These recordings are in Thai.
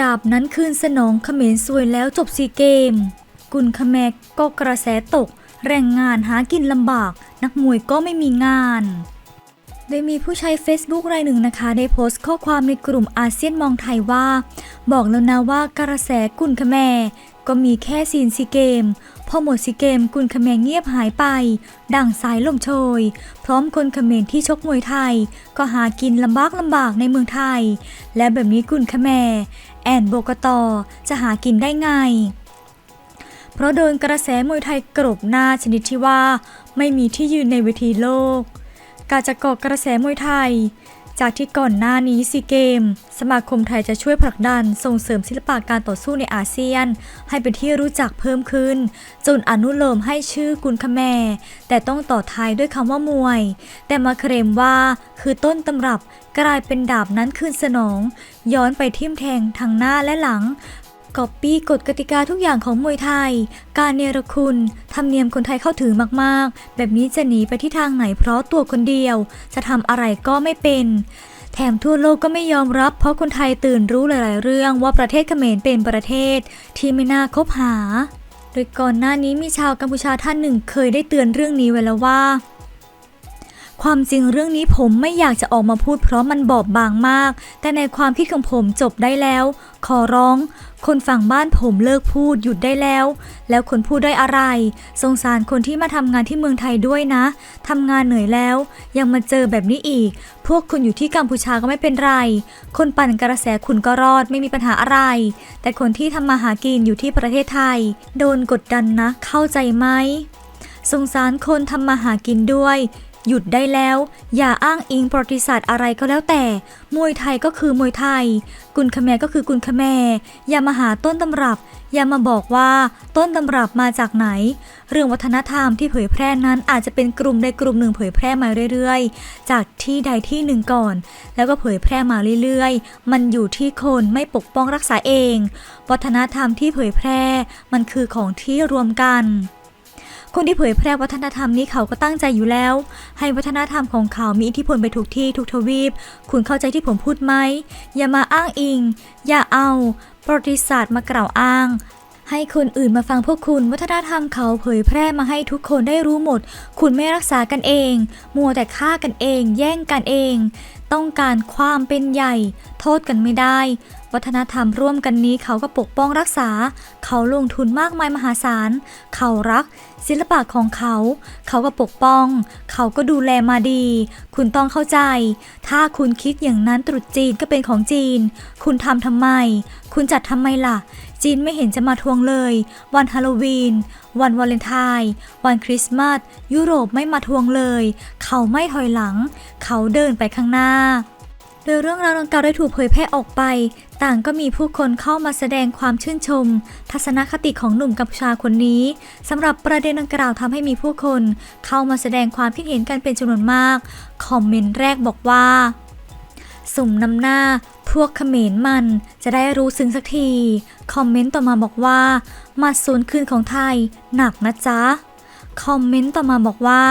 ดาบนั้นคืนสนองเขมรสวยแล้วจบซีเกม กุลคแมกก็กระแสตก แรงงานหากินลำบาก นักมวยก็ไม่มีงานได้มีผู้ใช้ Facebook รายหนึ่งนะคะ ได้โพสต์ข้อความในกลุ่มอาเซียนมองไทยว่า บอกแล้วนะว่ากระแสกุลคแมก็มีแค่ซีนซีเกม พอหมดซีเกมกุลคแมเงียบหายไป ดังสายลมโชย พร้อมคนเขมรที่ชกมวยไทย ก็หากินลำบากลำบากในเมืองไทย และแบบนี้กุลคแม แอนโบกตอจะหากินได้ไง เพราะโดนกระแสมวยไทยกรบหน้าชนิดที่ว่าไม่มีที่ยืนในเวทีโลก การจะก่อกระแสมวยไทย จากที่ก่อนหน้านี้ซีเกม สมาคมไทยจะช่วยผลักดันส่งเสริมศิลปะการต่อสู้ในอาเซียน ให้เป็นที่รู้จักเพิ่มขึ้น จนอนุโลมให้ชื่อกุนคแม แต่ต้องต่อท้ายด้วยคำว่ามวย แต่มาเคลมว่าคือต้นตำรับกลายเป็นดาบนั้นคืนสนอง ย้อนไปทิ่มแทงทางหน้าและหลัง ก๊อปปี้กฎกติกาทุกอย่างของมวยไทย การเนรคุณธรรมเนียมคนไทยเข้าถือมากๆ แบบนี้จะหนีไปที่ทางไหนเพราะตัวคนเดียว จะทำอะไรก็ไม่เป็นแถมทั่วโลกก็ไม่ยอมรับเพราะคนไทยตื่นรู้หลาย ๆ เรื่องว่าประเทศเขมรเป็นประเทศที่ไม่น่าคบหา โดยก่อนหน้านี้มีชาวกัมพูชาท่านหนึ่งเคยได้เตือนเรื่องนี้ไว้แล้วว่า ความจริงเรื่องนี้ผมไม่อยากจะออกมาพูดเพราะมันบอบบางมาก แต่ในความคิดของผมจบได้แล้ว ขอร้อง คนฝั่งบ้านผมเลิกพูดหยุดได้แล้ว แล้วคนพูดได้อะไร สงสารคนที่มาทำงานที่เมืองไทยด้วยนะทำงานเหนื่อยแล้ว ยังมาเจอแบบนี้อีก พวกคุณอยู่ที่กัมพูชาก็ไม่เป็นไร คนปั่นกระแสคุณก็รอดไม่มีปัญหาอะไร แต่คนที่ทำมาหากินอยู่ที่ประเทศไทย โดนกดดันนะ เข้าใจไหมสงสารคนทำมาหากินด้วย หยุดได้แล้ว อย่าอ้างอิงประวัติศาสตร์อะไรก็แล้วแต่ มวยไทยก็คือมวยไทย กุนคแมก็คือกุนคแม อย่ามาหาต้นตำรับ อย่ามาบอกว่าต้นตำรับมาจากไหน เรื่องวัฒนธรรมที่เผยแพร่นั้นอาจจะเป็นกลุ่มใดกลุ่มหนึ่งเผยแพร่มาเรื่อยๆ จากที่ใดที่หนึ่งก่อน แล้วก็เผยแพร่มาเรื่อยๆ มันอยู่ที่คนไม่ปกป้องรักษาเอง วัฒนธรรมที่เผยแพร่มันคือของที่รวมกัน คนที่เผยแพร่วัฒนธรรมนี้เขาก็ตั้งใจอยู่แล้ว ให้วัฒนธรรมของเขามีอิทธิพลไปทุกที่ทุกทวีป คุณเข้าใจที่ผมพูดไหม อย่ามาอ้างอิง อย่าเอาประวัติศาสตร์มากล่าวอ้าง ให้คนอื่นมาฟังพวกคุณ วัฒนธรรมเขาเผยแพร่มาให้ทุกคนได้รู้หมด คุณไม่รักษากันเอง มัวแต่ฆ่ากันเอง แย่งกันเอง ต้องการความเป็นใหญ่ โทษกันไม่ได้ วัฒนธรรมร่วมกันนี้เขาก็ปกป้องรักษา เขาลงทุนมากมายมหาศาล เขารัก ศิลปะของเขา เขาก็ปกป้อง เขาก็ดูแลมาดี คุณต้องเข้าใจ ถ้าคุณคิดอย่างนั้นตรุษจีนก็เป็นของจีน คุณทำทำไม คุณจัดทำไมล่ะ จีนไม่เห็นจะมาทวงเลย วันฮาโลวีน วันวาเลนไทน์วันคริสต์มาสยุโรปไม่มาทวงเลย เขาไม่ถอยหลัง เขาเดินไปข้างหน้า โดยเรื่องราวดังกล่าวได้ถูกเผยแพร่ออกไป ต่างก็มีผู้คนเข้ามาแสดงความชื่นชม ทัศนคติของหนุ่มกัมพูชาคนนี้สำหรับประเด็นดังกล่าวทำให้มีผู้คน เข้ามาแสดงความคิดเห็นกันเป็นจำนวนมาก คอมเมนต์แรกบอกว่าสุ่มนำหน้า พวกเขมรมันจะได้รู้ซึ้งสักที คอมเมนต์ต่อมาบอกว่าหมัดศูนย์คืนของไทย หนักนะจ๊ะ คอมเมนต์ต่อมาบอกว่า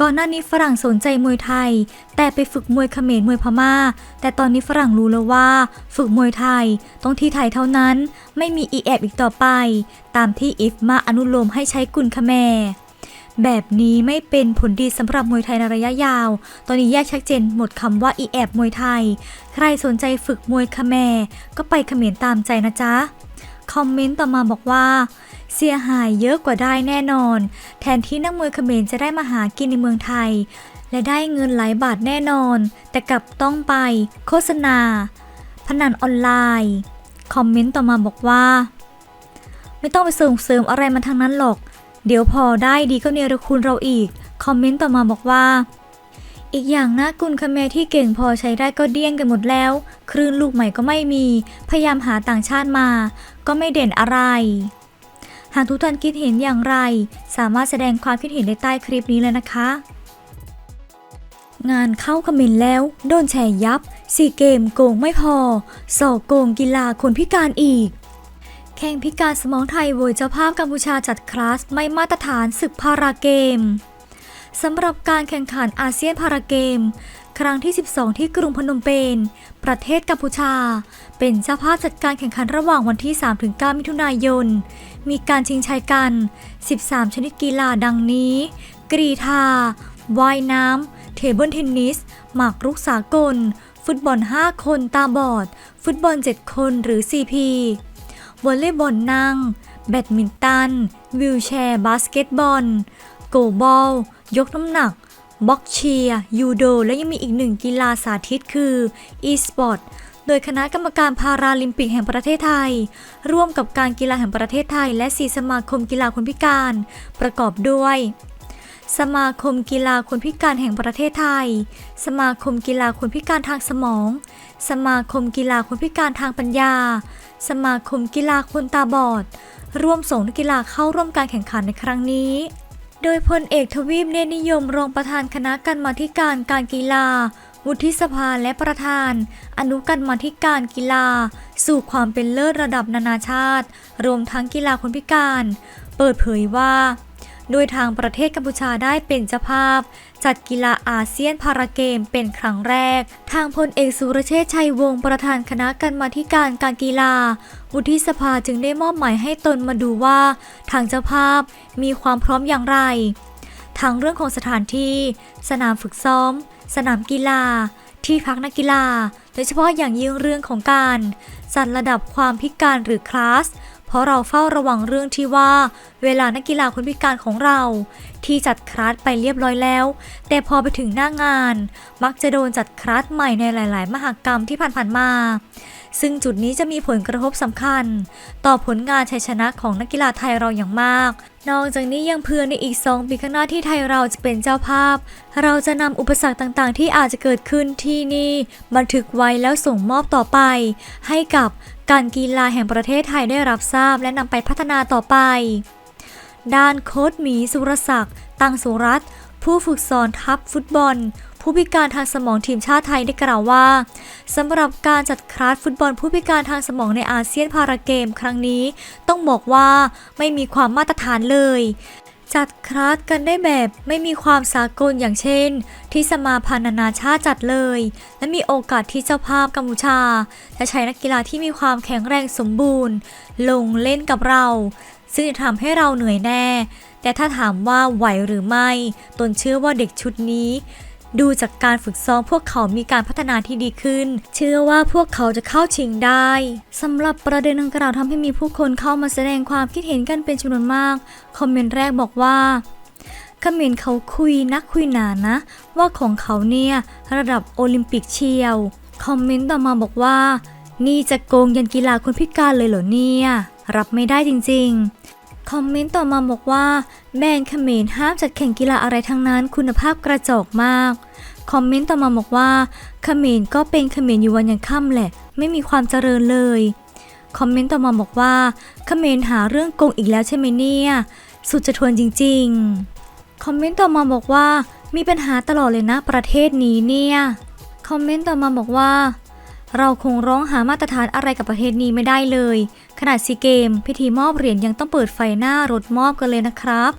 ก่อนหน้านี้ฝรั่งสนใจมวยไทย แต่ไปฝึกมวยเขมรมวยพม่า แต่ตอนนี้ฝรั่งรู้แล้วว่า ฝึกมวยไทยต้องที่ไทยเท่านั้น ไม่มีอีแอบอีกต่อไป ตามที่อิฟมาอนุโลมให้ใช้กุลคแมแบบนี้ไม่เป็นผลดีสำหรับมวยไทยในระยะยาว ตอนนี้แยกชัดเจนหมดคำว่าอีแอบมวยไทย ใครสนใจฝึกมวยคแมก็ไปเขมรตามใจนะจ๊ะ คอมเมนต์ต่อมาบอกว่า เสียหายเยอะกว่าได้แน่นอน แทนที่นักมวยเขมรจะได้มาหากินในเมืองไทย และได้เงินหลายบาทแน่นอน แต่กลับต้องไป โฆษณา พนันออนไลน์ คอมเมนต์ต่อมาบอกว่า ไม่ต้องไปส่งเสริมอะไรมันทางนั้นหรอก เดี๋ยวพอได้ดีก็เนรคุณเราอีก คอมเมนต์ต่อมาบอกว่า อีกอย่างนะกุลคาเมที่เก่งพอใช้ได้ก็เดี้ยงกันหมดแล้ว คลื่นลูกใหม่ก็ไม่มี พยายามหาต่างชาติมา ก็ไม่เด่นอะไร หากทุกท่านคิดเห็นอย่างไร สามารถแสดงความคิดเห็นในใต้คลิปนี้เลยนะคะ งานเข้าคอมเมนต์แล้ว โดนแชร์ยับซีเกมโกงไม่พอสอกโกงกีฬาคนพิการอีก แข่งพิการสมองไทยโวยเจ้าภาพกัมพูชาจัดคลาสไม่มาตรฐานศึกพาราเกม สำหรับการแข่งขันอาเซียนพาราเกม ครั้งที่ 12 ที่กรุงพนมเปญประเทศกัมพูชา เป็นเจ้าภาพจัดการแข่งขันระหว่างวันที่ 3-9 มิถุนายน มีการชิงชัยกัน 13 ชนิดกีฬาดังนี้ กรีธาว่ายน้ำ เทเบิลเทนนิส หมากรุกสากล ฟุตบอล 5 คนตาบอด ฟุตบอล 7 คนหรือ CP วอลเลย์บอลนั่ง แบดมินตัน วิวแชร์ บาสเกตบอล โกบอล ยกน้ำหนักบ็อกเชียยูโด และยังมีอีกหนึ่งกีฬาสาธิตคือ e-sport โดยคณะกรรมการพาราลิมปิกแห่งประเทศไทย ร่วมกับการกีฬาแห่งประเทศไทย และสีสมาคมกีฬาคนพิการ ประกอบด้วย สมาคมกีฬาคนพิการแห่งประเทศไทย สมาคมกีฬาคนพิการทางสมอง สมาคมกีฬาคนพิการทางปัญญา สมาคมกีฬาคนตาบอด ร่วมส่งนักกีฬาเข้าร่วมการแข่งขันในครั้งนี้ โดยพลเอกทวีปเนนิยมรองประธานคณะกรรมาธิการการกีฬา วุฒิสภาและประธาน อนุกรรมาธิการกีฬา สู่ความเป็นเลิศระดับนานาชาติ รวมทั้งกีฬาคนพิการ เปิดเผยว่า โดยทางประเทศกัมพูชาได้เป็นเจ้าภาพ จัดกีฬาอาเซียนพาราเกมเป็นครั้งแรก ทางพลเอกสุรเชษชัยวงศ์ประธานคณะกรรมาการการกีฬา วุฒิสภาจึงได้มอบหมายให้ตนมาดูว่า ทางเจ้าภาพมีความพร้อมอย่างไร ทั้งเรื่องของสถานที่ สนามฝึกซ้อม สนามกีฬา ที่พักนักกีฬา โดยเฉพาะอย่างยิ่งเรื่องของการจัดระดับความพิการหรือคลาสเพราะเราเฝ้าระวังเรื่องที่ว่า เวลานักกีฬาคนพิการของเรา ที่จัดคลาสไปเรียบร้อยแล้ว แต่พอไปถึงหน้างาน มักจะโดนจัดคลาสใหม่ในหลาย ๆ มหกรรมที่ผ่านๆมา ซึ่งจุดนี้จะมีผลกระทบสำคัญ ต่อผลงานชัยชนะของนักกีฬาไทยเราอย่างมาก นอกจากนี้ยังเพื่อในอีก 2 ปีข้างหน้าที่ไทยเราจะเป็นเจ้าภาพ เราจะนำอุปสรรคต่างๆ ที่อาจจะเกิดขึ้นที่นี่บันทึกไว้แล้วส่งมอบต่อไป ให้กับการกีฬาแห่งประเทศไทยได้รับทราบและนำไปพัฒนาต่อไป ด้านโค้ชหมีสุรศักดิ์ตังสุรัตน์ผู้ฝึกสอนทัพฟุตบอล ผู้พิการทางสมองทีมชาติไทยได้กล่าวว่าสำหรับการจัดคลาสฟุตบอลผู้พิการทางสมองในอาเซียนพาราเกมครั้งนี้ ต้องบอกว่าไม่มีความมาตรฐานเลย จัดคลาสกันได้แบบไม่มีความสากลอย่างเช่น ที่สมาพันธ์นานาชาติจัดเลย และมีโอกาสที่เจ้าภาพกัมพูชาจะใช้นักกีฬาที่มีความแข็งแรงสมบูรณ์ ลงเล่นกับเรา ซึ่งจะทำให้เราเหนื่อยแน่ แต่ถ้าถามว่าไหวหรือไม่ ตนเชื่อว่าเด็กชุดนี้ ดูจากการฝึกซ้อมพวกเขามีการพัฒนาที่ดีขึ้น เชื่อว่าพวกเขาจะเข้าชิงได้สำหรับประเด็นดังกล่าวทำให้มีผู้คนเข้ามาแสดงความคิดเห็นกันเป็นจำนวนมาก คอมเมนต์แรกบอกว่าเขมรเขาคุยนักคุยหนานะ ว่าของเขาเนี่ยระดับโอลิมปิกเชียว คอมเมนต์ต่อมาบอกว่า นี่จะโกงยันกีฬาคนพิการเลยเหรอเนี่ย รับไม่ได้จริงๆ คอมเมนต์ต่อมาบอกว่าแบรนด์เขมรห้ามจัดแข่งกีฬาอะไรทั้งนั้นคุณภาพกระจอกมาก คอมเมนต์ต่อมาบอกว่าเขมรก็เป็นเขมรอยู่วันยังค่ำแหละ ไม่มีความเจริญเลย คอมเมนต์ต่อมาบอกว่าเขมรหาเรื่องโกงอีกแล้วใช่ไหมเนี่ย สุดจะทวนจริง ๆ คอมเมนต์ต่อมาบอกว่ามีปัญหาตลอดเลยนะประเทศนี้เนี่ย คอมเมนต์ต่อมาบอกว่า เราคงร้องหามาตรฐานอะไรกับประเทศนี้ไม่ได้เลย ขนาดซีเกม พิธีมอบเหรียญยังต้องเปิดไฟหน้ารถมอบกันเลยนะครับ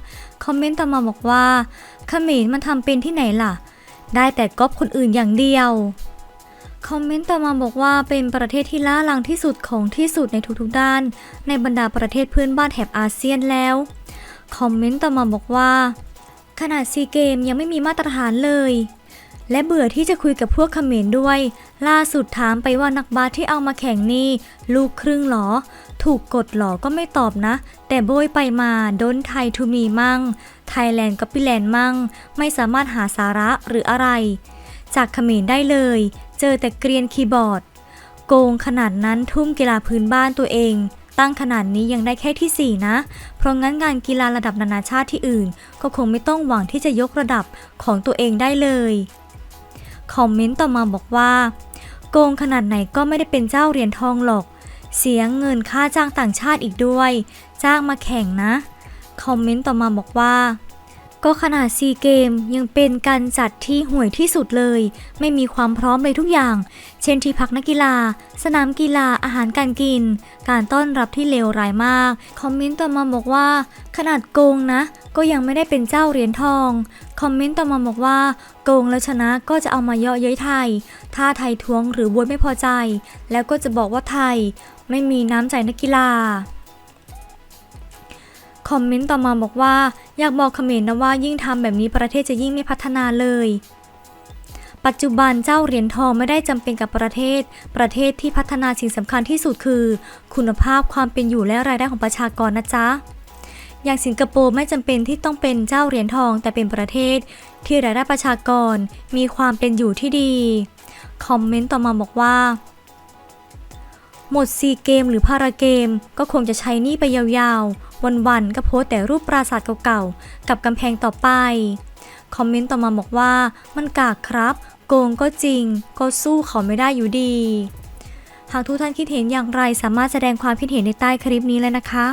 คอมเมนต์ต่อมาบอกว่าเขมรมันทำเป็นที่ไหนล่ะ ได้แต่ก๊อปคนอื่นอย่างเดียว คอมเมนต์ต่อมาบอกว่าเป็นประเทศที่ล้าหลังที่สุดของที่สุดในทุกๆด้าน ในบรรดาประเทศเพื่อนบ้านแถบอาเซียนแล้ว คอมเมนต์ต่อมาบอกว่า ขนาดซีเกมยังไม่มีมาตรฐานเลย และเบื่อที่จะคุยกับพวกเขมรด้วย ล่าสุดถามไปว่านักบาสที่เอามาแข่งนี่ ลูกครึ่งหรอ ถูกกดหรอก็ไม่ตอบนะ แต่โบยไปมาโดนไทยทูมีมั่ง ไทยแลนด์ก็ปิแลนด์มั่ง ไม่สามารถหาสาระหรืออะไร จากเขมรได้เลย เจอแต่เกรียนคีย์บอร์ด โกงขนาดนั้นทุ่มกีฬาพื้นบ้านตัวเองตั้งขนาดนี้ยังได้แค่ที่ 4 นะ เพราะงั้นงานกีฬาระดับนานาชาติที่อื่น ก็คงไม่ต้องหวังที่จะยกระดับของตัวเองได้เลย คอมเมนต์ต่อมาบอกว่า โกงขนาดไหนก็ไม่ได้เป็นเจ้าเหรียญทองหรอก เสียเงินค่าจ้างต่างชาติอีกด้วย จ้างมาแข่งนะ คอมเมนต์ต่อมาบอกว่า ก็ขนาดซีเกมยังเป็นการจัดที่ห่วยที่สุดเลย ไม่มีความพร้อมเลยทุกอย่าง เช่นที่พักนักกีฬา สนามกีฬาอาหารการกิน การต้อนรับที่เลวร้ายมาก คอมเมนต์ต่อมาบอกว่า ขนาดโกงนะ ก็ยังไม่ได้เป็นเจ้าเหรียญทอง คอมเมนต์ต่อมาบอกว่า โกงแล้วชนะก็จะเอามาเยาะเย้ยไทย ถ้าไทยท้วงหรือบวยไม่พอใจ แล้วก็จะบอกว่าไทย ไม่มีน้ำใจนักกีฬา คอมเมนต์ต่อมาบอกว่า อยากบอกเขมรนะว่ายิ่งทำแบบนี้ประเทศจะยิ่งไม่พัฒนาเลย ปัจจุบันเจ้าเหรียญทองไม่ได้จำเป็นกับประเทศ ประเทศที่พัฒนาสิ่งสำคัญที่สุดคือ คุณภาพความเป็นอยู่และรายได้ของประชากรนะจ๊ะอย่างสิงคโปร์ไม่จำเป็นที่ต้องเป็นเจ้าเหรียญทองแต่เป็นประเทศ ที่รายได้ประชากรมีความเป็นอยู่ที่ดี คอมเมนต์ต่อมาบอกว่า หมดซีเกมหรือพาราเกม ก็คงจะใช้นี่ไปยาวๆ วันๆ ก็โพสแต่รูปปราสาทเก่าๆ กับกำแพงต่อไป คอมเมนต์ต่อมาบอกว่า มันกากครับ โกงก็จริง ก็สู้เขาไม่ได้อยู่ดี หากทุกท่านคิดเห็นอย่างไรสามารถแสดงความคิดเห็นในใต้คลิปนี้เลยนะคะ